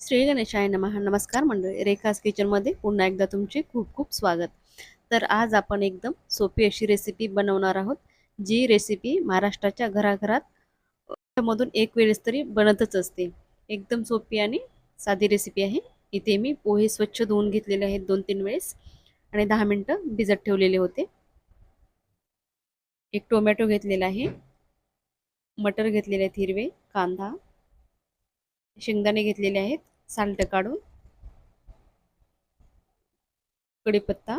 श्री गणेशाय नमः. नमस्कार मंडळी. रेखास किचनमध्ये पुन्हा एकदा तुमचे खूप खूप स्वागत. तर आज आपण एकदम सोपी अशी रेसिपी बनवणार आहोत जी रेसिपी महाराष्ट्राच्या घराघरात मधून एक वेळेस तरी बनतच असते. एकदम सोपी आणि साधी रेसिपी आहे. इथे मी पोहे स्वच्छ धुवून घेतलेले आहेत दोन तीन वेळेस आणि दहा मिनटं भिजत ठेवलेले होते. एक टोमॅटो घेतलेला आहे. मटर घेतलेले आहेत हिरवे कांदा शेंगदाणे घेतलेले आहेत. साल्ट काढून कढीपत्ता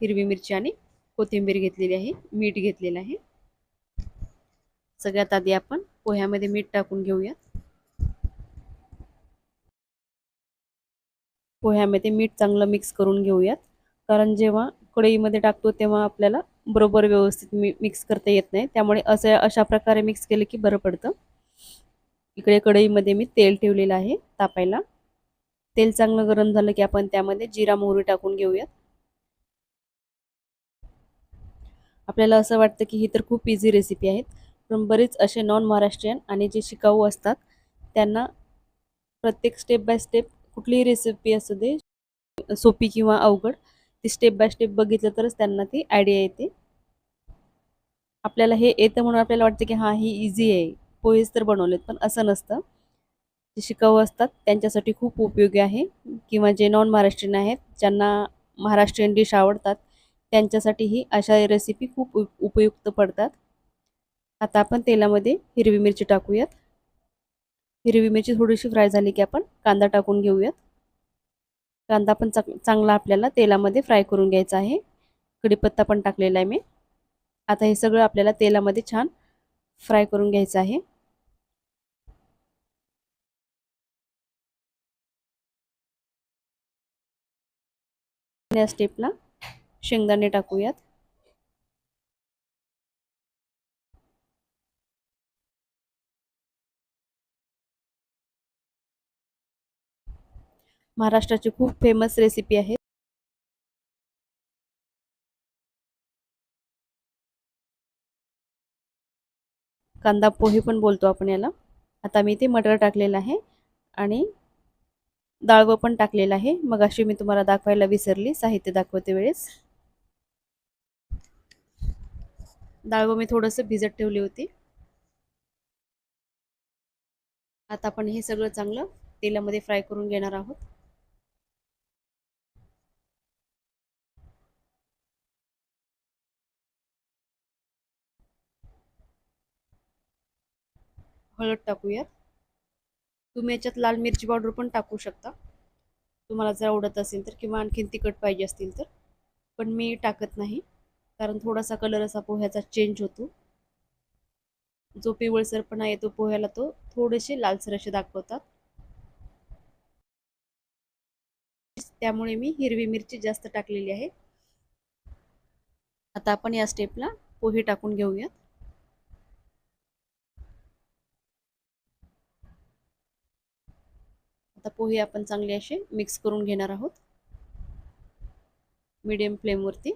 हिरवी मिरची आणि कोथिंबीर घेतलेली आहे. मीठ घेतलेलं आहे. सगळ्यात आधी आपण पोह्यामध्ये मीठ टाकून घेऊयात. पोह्यामध्ये मीठ चांगलं मिक्स करून घेऊयात. कारण जेव्हा कढईमध्ये टाकतो तेव्हा आपल्याला बरोबर व्यवस्थित मी मिक्स करता येत नाही. त्यामुळे असं अशा प्रकारे मिक्स केलं की बरं पडतं. इकडे कढईमध्ये मी तेल ठेवलेलं आहे तापायला. तेल चांगलं गरम झालं की आपण त्यामध्ये जिरा मोहरी टाकून घेऊयात. आपल्याला असं वाटतं की ही तर खूप इझी रेसिपी आहेत पण बरेच असे नॉन महाराष्ट्रीयन आणि जे शिकाऊ असतात त्यांना प्रत्येक स्टेप बाय स्टेप कुठलीही रेसिपी असू दे सोपी किंवा अवघड ती स्टेप बाय स्टेप बघितलं तरच त्यांना ती आयडिया येते. आपल्याला हे येतं म्हणून आपल्याला वाटतं की हां ही इझी आहे पोहेच तर बनवलेत पण असं नसतं. जे शिकाऊ असतात त्यांच्यासाठी खूप उपयोगी आहे. किंवा जे नॉन महाराष्ट्रीयन आहेत ज्यांना महाराष्ट्रीयन डिश आवडतात त्यांच्यासाठीही अशा रेसिपी खूप उपयुक्त पडतात. आता आपण तेलामध्ये हिरवी मिरची टाकूयात. हिरवी मिरची थोडीशी फ्राय झाली की आपण कांदा टाकून घेऊयात. कांदा पण चांगला आपल्याला तेलामध्ये फ्राय करून घ्यायचा आहे. कढीपत्ता पण टाकलेला आहे मी. आता हे सगळं आपल्याला तेलामध्ये छान फ्राय करून घ्यायचं आहे. या स्टेपला शेंगदाणे टाकूयात. महाराष्ट्राची खूप फेमस रेसिपी आहे. कांदा पोहे पण बोलतो आपण याला. आता मी ते मटर टाकलेलं आहे आणि डाळवं पण टाकलेलं आहे. मग अशी मी तुम्हाला दाखवायला विसरली. साहित्य दाखवते वेळेस. डाळवं मी थोडंसं भिजत ठेवली होती. आता आपण हे सगळं चांगलं तेलामध्ये फ्राय करून घेणार आहोत. हळद टाकूयात. तुम्ही याच्यात लाल मिरची पावडर पण टाकू शकता. तुम्हाला जर आवडत असेल तर किंवा आणखीन तिखट पाहिजे असतील तर. पण मी टाकत नाही. कारण थोडासा कलर असा पोह्याचा चेंज होतो. जो पिवळसरपणा येतो पोह्याला तो थोडेसे लालसर असे दाखवतात. त्यामुळे मी हिरवी मिरची जास्त टाकलेली आहे. आता आपण या स्टेपला पोहे टाकून घेऊयात. आता पोहे आपण चांगले असे मिक्स करून घेणार आहोत. मीडियम फ्लेमवरती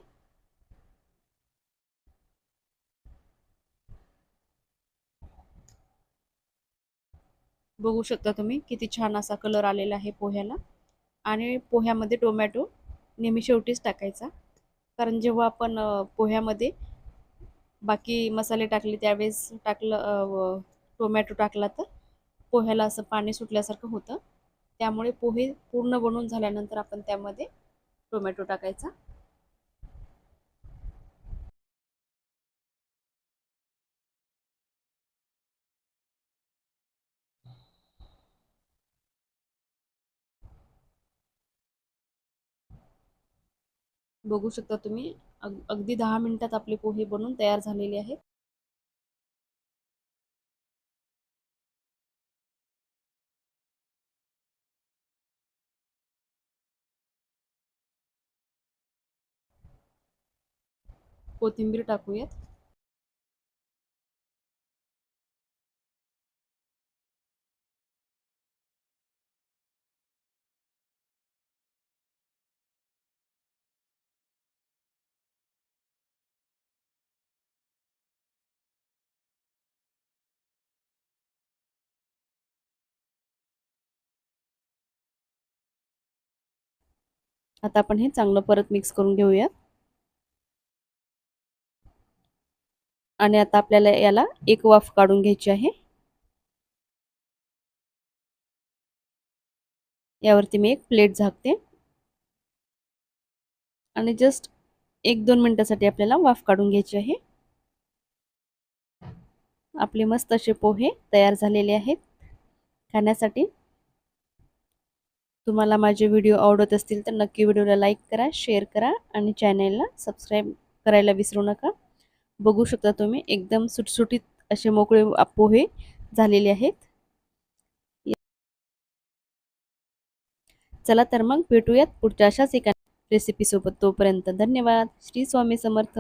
बघू शकता तुम्ही किती छान असा कलर आलेला आहे पोह्याला. आणि पोह्यामध्ये टोमॅटो नेहमी शेवटीच टाकायचा. कारण जेव्हा आपण पोह्यामध्ये बाकी मसाले टाकले त्यावेळेस टाकलं टोमॅटो टाकला तर पोह्याला असं पाणी सुटल्यासारखं होतं. त्यामुळे पोहे पूर्ण बनवून झाल्यानंतर आपण त्यामध्ये टोमॅटो टाकायचा. बघू शकता तुम्ही अगदी दहा मिनिटात आपले पोहे बनवून तयार झालेले आहेत. कोथिंबीर टाकूयात. आता आपण हे चांगलं परत मिक्स करून घेऊयात. आणि आता आपल्याला याला एक वाफ काढून घ्यायची आहे. यावरती मी एक प्लेट झाकते. आणि जस्ट एक दोन मिनटासाठी आपल्याला वाफ काढून घ्यायची आहे. आपले मस्त असे पोहे तयार झालेले आहेत. खाण्यासाठी. तुम्हाला माझे व्हिडिओ आवडत असतील तर नक्की व्हिडिओला लाईक करा शेअर करा आणि चॅनेलला सबस्क्राईब करायला विसरू नका. बघू शकता तुम्ही एकदम सुटसुटीत असे मोकळे पोहे झालेले आहेत. चला तर मग भेटूयात पुढच्या अशाच एका रेसिपीसोबत तोपर्यंत धन्यवाद. श्री स्वामी समर्थ.